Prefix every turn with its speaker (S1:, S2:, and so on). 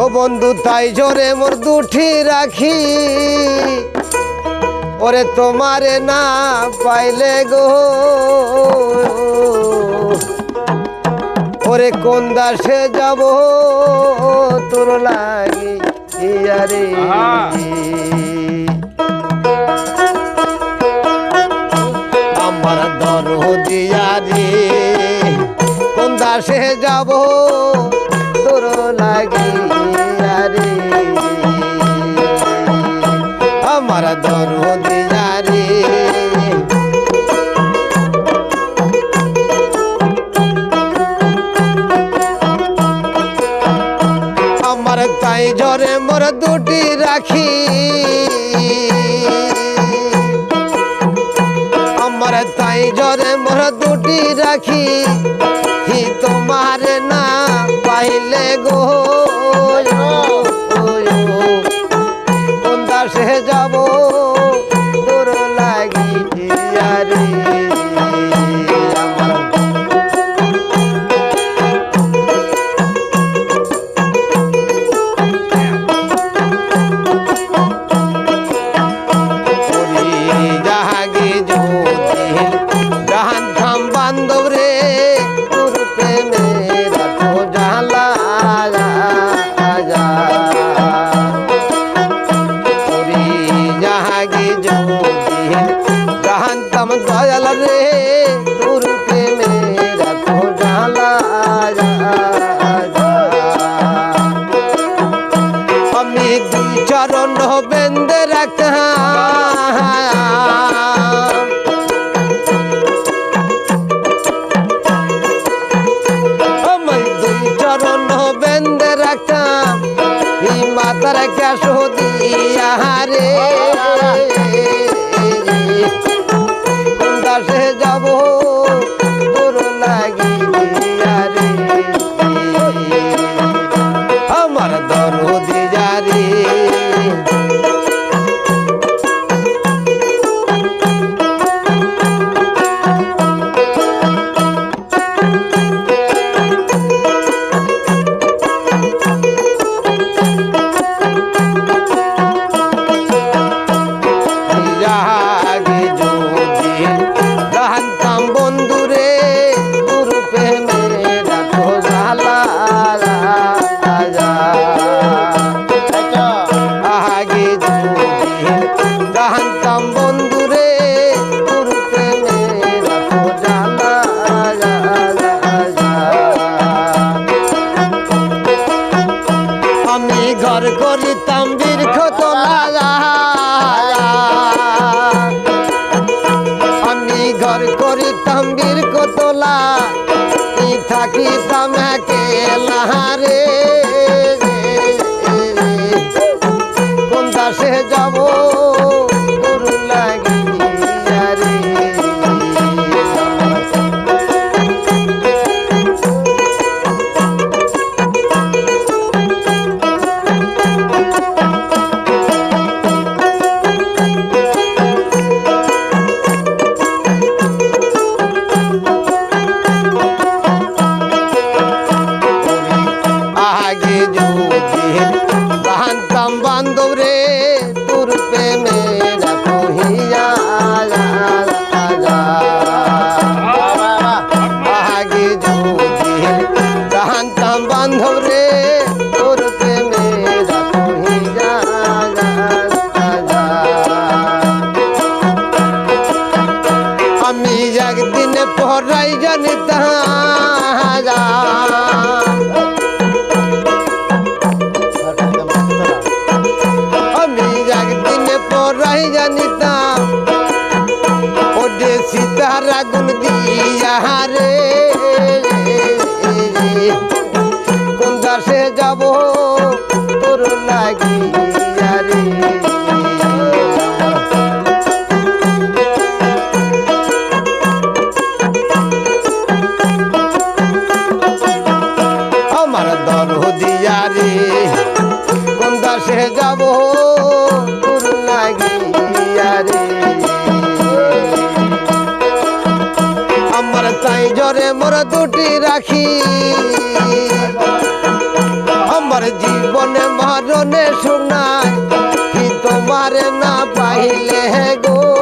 S1: ও বন্ধু তাই জোরে মোর দুঠি রাখি। ওরে তোমারে না পাইলে গো। ওরে কোন দাসে যাব তোর লাগি ইয়ারে? আমার দরদিয়া রে কোন দাসে যাব তাই জরে মোর দুটি রাখি। আমার তাই জরে মোর দুটি রাখি। হি তোমার না পাইলে গো। কোন দাসে যাব ঘর করিতাম বীরখতলা আমি ঘর করিতাম বীরখতলা ই থাকিতাম একেলা রে? আগুন দিয়া রে কোন দাসে যাব? তোর লাগিয়া রে আমার দরদিয়া রে, কোন দাসে যাব? দুটি রাখি। আমার জীবনে মরণে শোনায় কি তোমার না পাইলে গো?